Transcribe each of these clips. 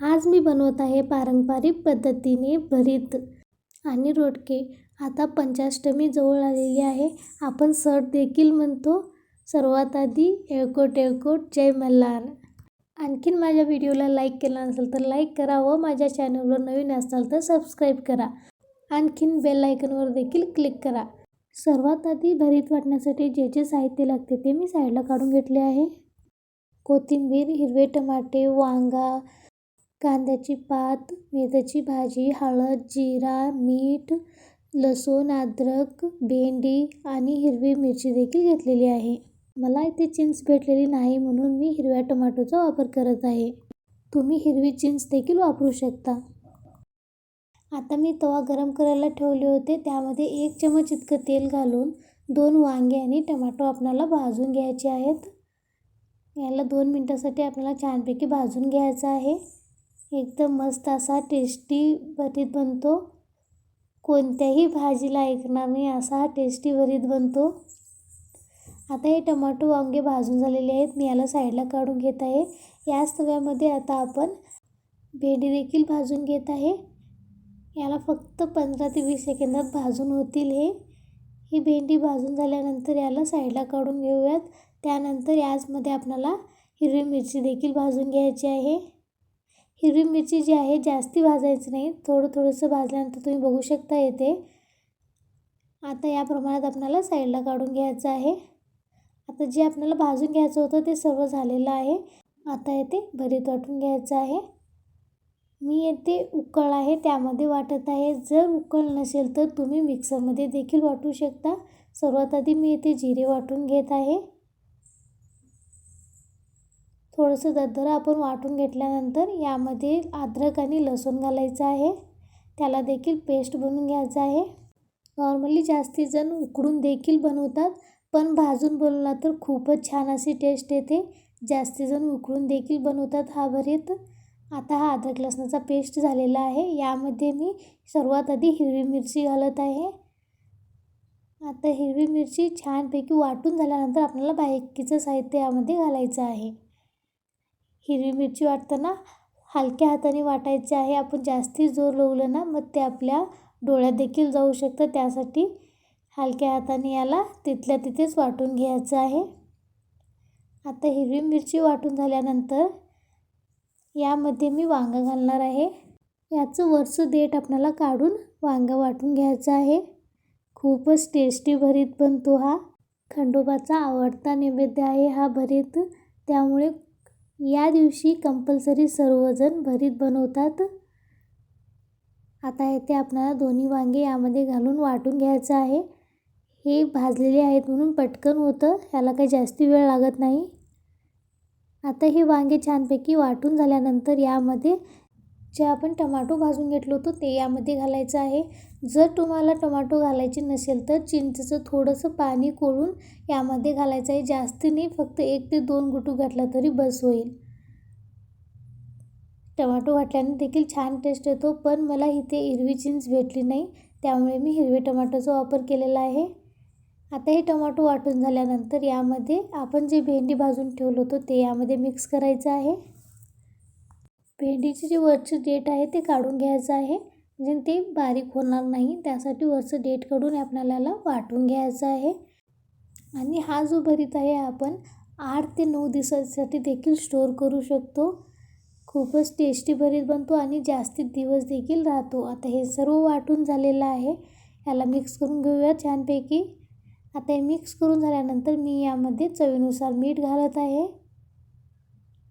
आज मी बनवत आहे पारंपरिक पद्धतीने भरीत आणि रोटके आता पंचाष्टमी जवळ आलेली आहे. आपण सट देखील म्हणतो सर्वात आधी येळकोट येळकोट जय मल्हार. आणखीन माझ्या व्हिडिओला लाईक केला नसेल तर लाईक करा व माझ्या चॅनलवर नवीन असाल तर सबस्क्राईब करा. आणखीन बेल आयकनवर देखील क्लिक करा. सर्वात आधी भरीत वाटण्यासाठी जे जे साहित्य लागते ते मी साईडला काढून घेतले आहे. कोथिंबीर हिरवे टमाटे वांगा कांद्याची पात मेथीची भाजी हळद जिरा मीठ लसूण अद्रक भेंडी आणि हिरवी मिरची देखील घेतलेली आहे. मला इथे चिंच भेटलेली नाही म्हणून मी हिरव्या टोमॅटोचा वापर करत आहे. तुम्ही हिरवी चिंच देखील वापरू शकता. आता मी तवा गरम करायला ठेवले होते. त्यामध्ये एक चमच इतकं तेल घालून दोन वांगे आणि टमाटो आपल्याला भाजून घ्यायचे आहेत. याला दोन मिनटासाठी आपल्याला छानपैकी भाजून घ्यायचं आहे. एकदम मस्त असा टेस्टी भरीत बनतो. कोणत्याही भाजीला ऐकणार नाही असा हा टेस्टी भरीत बनतो. आता हे टमाटो वांगे भाजून झालेले आहेत. मी याला साईडला काढून घेत आहे. याच तव्यामध्ये आता आपण भेंडी देखील भाजून घेत आहे. याला फक्त पंधरा ते वीस सेकंदात भाजून होतील हे. ही भेंडी भाजून झाल्यानंतर याला साईडला काढून घेऊयात. त्यानंतर याचमध्ये आपल्याला हिरवी मिरची देखील भाजून घ्यायची आहे. हिरवी मिरची जी आहे जास्ती भाजायचं नाही. थोडं थोडंसं भाजल्यानंतर तुम्ही बघू शकता येते. आता या प्रमाणात आपल्याला साईडला काढून घ्यायचं आहे. आता जे आपल्याला भाजून घ्यायचं होतं ते सर्व झालेलं आहे. आता येते भरीत वाटून घ्यायचं आहे. मी येथे उकळ आहे त्यामध्ये वाटत आहे. जर उकळ नसेल तर तुम्ही मिक्सरमध्ये देखील वाटू शकता. सर्वात आधी मी येथे जिरे वाटून घेत आहे. थोडंसं दरदरा आपण वाटून घेतल्यानंतर यामध्ये अद्रक आणि लसूण घालायचं आहे. त्याला देखील पेस्ट बनवून घ्यायचं आहे. नॉर्मली जास्ती जण उकडून देखील बनवतात पण भाजून बनवला तर खूपच छान अशी टेस्ट येते. जास्ती जण उकडून देखील बनवतात हा भरीत. आता हा अद्रक लसणाचा पेस्ट झालेला आहे. यामध्ये मी सर्वात आधी हिरवी मिरची घालत आहे. आता हिरवी मिरची छानपैकी वाटून झाल्यानंतर आपल्याला बायकीचं साहित्य यामध्ये घालायचं आहे. हिरवी मिरची वाटताना हलक्या हाताने वाटायचे आहे. आपण जास्ती जोर लावलं ना मग ते आपल्या डोळ्यात देखील जाऊ शकतं. त्यासाठी हलक्या हाताने याला तिथल्या तिथेच वाटून घ्यायचं आहे. आता हिरवी मिरची वाटून झाल्यानंतर यामध्ये मी वांगं घालणार आहे. याचं वरचं देठ आपल्याला काढून वांगं वाटून घ्यायचं आहे. खूपच टेस्टी भरीत बनतो हा. खंडोबाचा आवडता नैवेद्य आहे हा भरीत. त्यामुळे या दिवशी कंपल्सरी सर्वजण भरीत बनवतात. आता येथे आपल्याला दोन्ही वांगे यामध्ये घालून वाटून घ्यायचं आहे. हे भाजलेले आहेत म्हणून पटकन होतं ह्याला काही जास्ती वेळ लागत नाही. आता हे वांगे छानपैकी वाटून झाल्यानंतर यामध्ये जे आपण टमाटो भाजून घेतलं होतं ते यामध्ये घालायचं आहे. जर तुम्हाला टमाटो घालायचे नसेल तर चिंचेचं थोडंसं पाणी कोळून यामध्ये घालायचं आहे. जास्त नाही फक्त एक ते दोन गुटू घातला तरी बस होईल. टमाटो घातल्याने देखील छान टेस्ट येतो पण मला इथे हिरवी चिंच भेटली नाही त्यामुळे मी हिरवे टमाटोचा वापर केलेला आहे. आता हे टमाटो वाटून झाल्यानंतर यामध्ये आपण जे भेंडी भाजून ठेवलं होतं ते यामध्ये मिक्स करायचं आहे. भेंडीचे जे वरचं डेट आहे ते काढून घ्यायचं आहे. म्हणजे ते बारीक होणार नाही त्यासाठी वरचं देठ काढून आपल्याला वाटून घ्यायचं आहे. आणि हा जो भरीत आहे आपण आठ ते नऊ दिवसासाठी देखील स्टोअर करू शकतो. खूपच टेस्टी भरीत बनतो आणि जास्तीत दिवस देखील राहतो. आता हे सर्व वाटून झालेलं आहे. याला मिक्स करून घेऊया छानपैकी. आता हे मिक्स करून झाल्यानंतर मी यामध्ये चवीनुसार मीठ घालत आहे.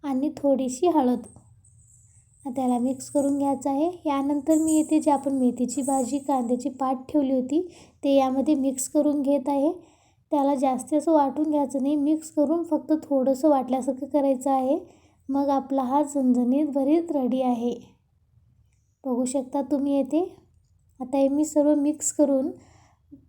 आणि थोडीशी हळद. त्याला मिक्स करून घ्यायचं आहे. यानंतर मी इथे जे आपण मेथीची भाजी कांद्याची पाट ठेवली होती ते यामध्ये मिक्स करून घेत आहे. त्याला जास्त असं वाटून घ्यायचं नाही. मिक्स करून फक्त थोडंसं वाटल्यासारखं करायचं आहे. मग आपला हा झणझणीत भरीत रेडी आहे. बघू शकता तुम्ही येथे. आता हे मी सर्व मिक्स करून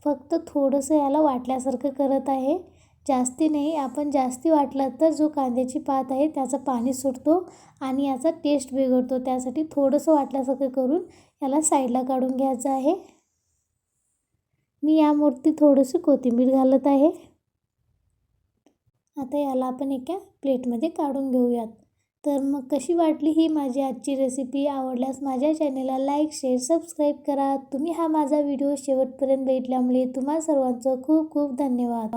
फक्त थोडंसं याला वाटल्यासारखं करत आहे. जास्ती नाही आपण जास्ती वाटला तर जो कांद्याची पात आहे त्याचं पाणी सुटतो आणि याचा टेस्ट बिघडतो. त्यासाठी थोडंसं वाटल्यासारखं करून याला साईडला काढून घ्यायचं आहे. मी यावरती थोडंसं कोथिंबीर घालत आहे. आता याला आपण एका प्लेटमध्ये काढून घेऊयात. तर मग कशी वाटली ही माझी आजची रेसिपी आवडल्यास माझ्या चॅनेलला लाईक शेअर सबस्क्राईब करा. तुम्ही हा माझा व्हिडिओ शेवटपर्यंत बघितल्यामुळे तुम्हा सर्वांचं खूप खूप धन्यवाद.